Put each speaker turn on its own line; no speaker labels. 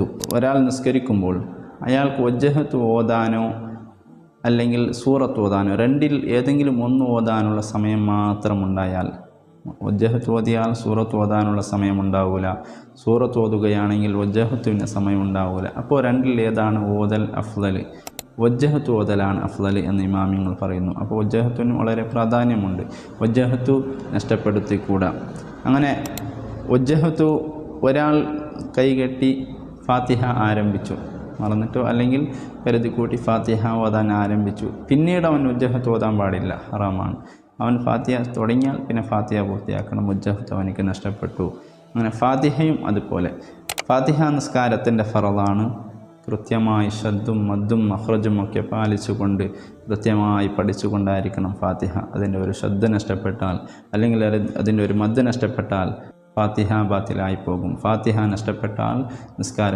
ഒരാൾ നിസ്കരിക്കുമ്പോൾ അയാൾക്ക് ഒജ്ജഹത്ത് ഓതാനോ അല്ലെങ്കിൽ സൂറത്ത് ഓതാനോ രണ്ടിൽ ഏതെങ്കിലും ഒന്ന് ഓതാനുള്ള സമയം മാത്രമുണ്ടായാൽ ഒജ്ജഹത്ത് ഓതിയാൽ സൂറത്ത് ഓതാനുള്ള സമയമുണ്ടാവില്ല സൂറത്ത് ഓതുകയാണെങ്കിൽ ഒജ്ജഹത്തുവിന് സമയം ഉണ്ടാവില്ല അപ്പോൾ രണ്ടിൽ ഏതാണ് ഓതൽ അഫ്ലൽ ഒജ്ജഹത്ത് ഓതലാണ് അഫ്ലൽ എന്ന് ഇമാമിങ്ങൾ പറയുന്നു. അപ്പോൾ ഒജ്ജഹത്തുവിന് വളരെ പ്രാധാന്യമുണ്ട്. ഒജ്ജഹത്തു നഷ്ടപ്പെടുത്തിക്കൂടാ. അങ്ങനെ ഒജ്ജഹത്തു ഒരാൾ കൈകെട്ടി ഫാത്തിഹ ആരംഭിച്ചു. മറന്നിട്ടോ? അല്ലെങ്കിൽ കരുതി കൂട്ടി ഫാത്തിഹ ഓതാൻ ആരംഭിച്ചു. പിന്നീട് അവൻ ഉജ്ജഹത്ത് ഓതാൻ പാടില്ല. ഹറാമാണ്. അവൻ ഫാത്തിഹ തുടങ്ങിയാൽ പിന്നെ ഫാത്തിഹ പൂർത്തിയാക്കണം. ഉജ്ജഹത്ത് അവനിക്ക് നഷ്ടപ്പെട്ടു. അങ്ങനെ ഫാത്തിഹയും അതുപോലെ. ഫാത്തിഹ നിസ്കാരത്തിന്റെ ഫറലാണ് കൃത്യമായി ശ്രദ്ധും മദ്ദും മഹ്റജും ഒക്കെ പാലിച്ചുകൊണ്ട് കൃത്യമായി പഠിച്ചുകൊണ്ടായിരിക്കണം ഫാത്തിഹ അതിന്റെ ഒരു ശ്രദ്ധ നഷ്ടപ്പെട്ടാൽ അല്ലെങ്കിൽ അത് അതിന്റെ ഒരു മദ് നഷ്ടപ്പെട്ടാൽ ഫാത്തിഹ ബാത്തിലായി പോകും. ഫാത്തിഹ നഷ്ടപ്പെട്ടാൽ നിസ്കാരം